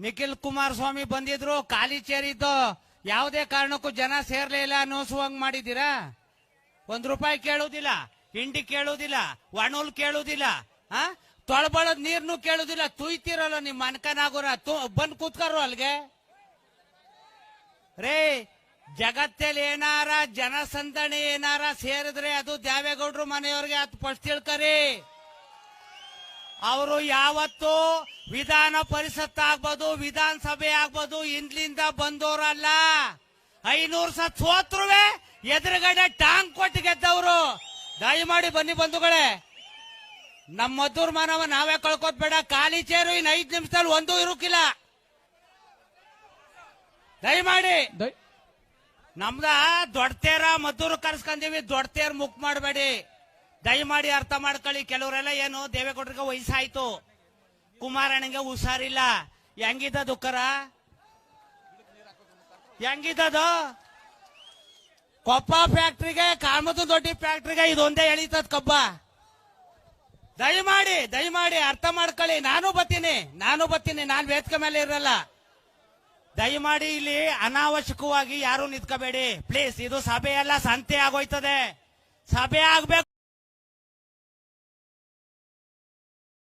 ನಿಖಿಲ್ ಕುಮಾರಸ್ವಾಮಿ ಬಂದಿದ್ರು, ಖಾಲಿ ಚೇರ್ ಇದ್ದು, ಯಾವುದೇ ಕಾರಣಕ್ಕೂ ಜನ ಸೇರ್ಲೇ ಇಲ್ಲ, ಅನ್ನೋಸುವಂಗ್ ಮಾಡಿದ್ದೀರಾ? ಒಂದ್ ರೂಪಾಯಿ ಕೇಳುವುದಿಲ್ಲ ಹಿಂಡಿ ಕೇಳುವುದಿಲ್ಲ ವಣೂಲ್ ಕೇಳುವುದಿಲ್ಲ ಆ? ತೊಳಬಳದ್ ನೀರ್ನು ಕೇಳುದಿಲ್ಲ, ತುಯ್ತಿರಲ್ಲ ನಿಮ್ ಮನ್ಕನಾಗೋರ ಬಂದ್ ಕೂತ್ಕರು ಅಲ್ಗೆ? ರೇ, ಜಗತ್ತಲ್ಲಿ ಏನಾರ, ಜನಸಂದಣಿ ಏನಾರ ಸೇರಿದ್ರೆ ಅದು ದ್ಯಾವೇಗೌಡ್ರು ಮನೆಯವ್ರಿಗೆ ಅದು ಫಸ್ಟ್ ತಿಳ್ಕರಿ ಅವರು ಯಾವತ್ತು ವಿಧಾನ ಪರಿಷತ್ ಆಗ್ಬೋದು ವಿಧಾನಸಭೆ ಆಗ್ಬೋದು ಇಂದ್ಲಿಂದ ಬಂದವರಲ್ಲ ಐನೂರು ಸತ್ ಸೋತ್ರುವೆ ಎದುರುಗಡೆ ಟಾಂಗ್ ಕೊಟ್ಟು ಗೆದ್ದವರು. ದಯಮಾಡಿ ಬನ್ನಿ ಬಂಧುಗಳೇ. ನಮ್ಮ ಮದ್ದೂರ್ ಮಾನವ ನಾವೇ ಕಳ್ಕೊತ್ಬೇಡ ಖಾಲಿ ಚೇರು ಇನ್ ಐದು ನಿಮಿಷದಲ್ಲಿ ಒಂದೂ ಇರುಕಿಲ್ಲ ದಯ ಮಾಡಿ ನಮ್ದ ದೊಡ್ಡ ತೇರ ಮದ್ದೂರು ಕರ್ಸ್ಕೊಂಡೀವಿ ದೊಡ್ಡ ತೇರ್ ಮುಕ್ ಮಾಡಬೇಡಿ. ದಯಮಾಡಿ ಅರ್ಥ ಮಾಡ್ಕೊಳ್ಳಿ, ಕೆಲವರೆಲ್ಲ ಏನು ದೇವೇಗೌಡರಿಗೆ ವಯಸ್ಸಾಯ್ತು. ಕುಮಾರಣ್ಣಗೆ ಹುಷಾರಿಲ್ಲ. ಹೆಂಗಿದ ದುಃಖರ ಹೆಂಗಿದ್ದದು ಕೊಪ್ಪ ಫ್ಯಾಕ್ಟ್ರಿಗೆ, ಕಾಮದು ದೊಡ್ಡಿ ಫ್ಯಾಕ್ಟ್ರಿಗೆ ಇದೊಂದೇ ಎಳಿತದ ಕಬ್ಬ. ದಯಮಾಡಿ ದಯಮಾಡಿ ಅರ್ಥ ಮಾಡ್ಕೊಳ್ಳಿ. ನಾನು ಬತ್ತೀನಿ ನಾನು ಬತ್ತೀನಿ ನಾನು ವೇದಿಕೆ ಮೇಲೆ ಇರಲ್ಲ. ದಯಮಾಡಿ ಇಲ್ಲಿ ಅನಾವಶ್ಯಕವಾಗಿ ಯಾರು ನಿಂತ್ಕೋಬೇಡಿ. ಪ್ಲೀಸ್ ಇದು ಸಭೆ ಎಲ್ಲ ಸಂತೆ ಆಗೋಯ್ತದೆ. ಸಭೆ ಆಗ್ಬೇಕು.